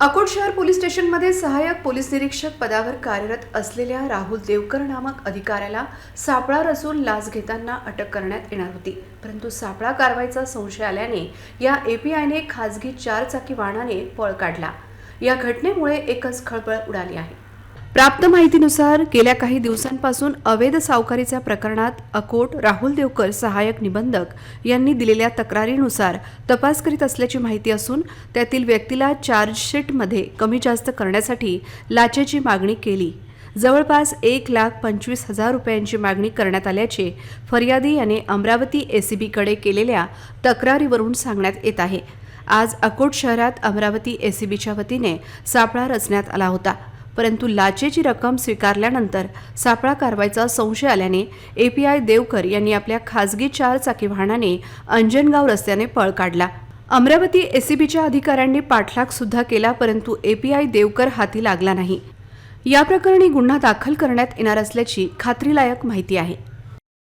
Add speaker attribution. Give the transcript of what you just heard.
Speaker 1: अकोट शहर पोलीस स्टेशनमध्ये सहाय्यक पोलीस निरीक्षक पदावर कार्यरत असलेल्या राहुल देवकर नामक अधिकाऱ्याला सापळा रचून लाच घेताना अटक करण्यात येणार होती. परंतु सापळा कारवाईचा संशय आल्याने या एपीआयने खासगी चारचाकी वाहनाने पळ काढला. या घटनेमुळे एकच खळबळ उडाली आहे. प्राप्त माहितीनुसार गेल्या काही दिवसांपासून अवैध सावकारीच्या प्रकरणात अकोट राहुल देवकर सहाय्यक निबंधक यांनी दिलेल्या तक्रारीनुसार तपास करीत असल्याची माहिती असून त्यातील व्यक्तीला चार्जशीटमध्ये कमी जास्त करण्यासाठी लाचेची मागणी केली. जवळपास एक लाख पंचवीस हजार रुपयांची मागणी करण्यात आल्याचे फरियादी याने अमरावती एसीबीकडे केलेल्या तक्रारीवरून सांगण्यात येत आहे. आज अकोट शहरात अमरावती एसीबीच्या वतीने सापळा रचण्यात आला होता. परंतु लाचेची रक्कम स्वीकारल्यानंतर सापळा कारवाईचा संशय आल्याने एपीआय देवकर यांनी आपल्या खासगी चार चाकी वाहनाने अंजनगाव रस्त्याने पळ काढला. अमरावती एसीबीच्या अधिकाऱ्यांनी पाठलाग सुद्धा केला परंतु एपीआय देवकर हाती लागला नाही. या प्रकरणी गुन्हा दाखल करण्यात येणार असल्याची खात्रीलायक माहिती आहे.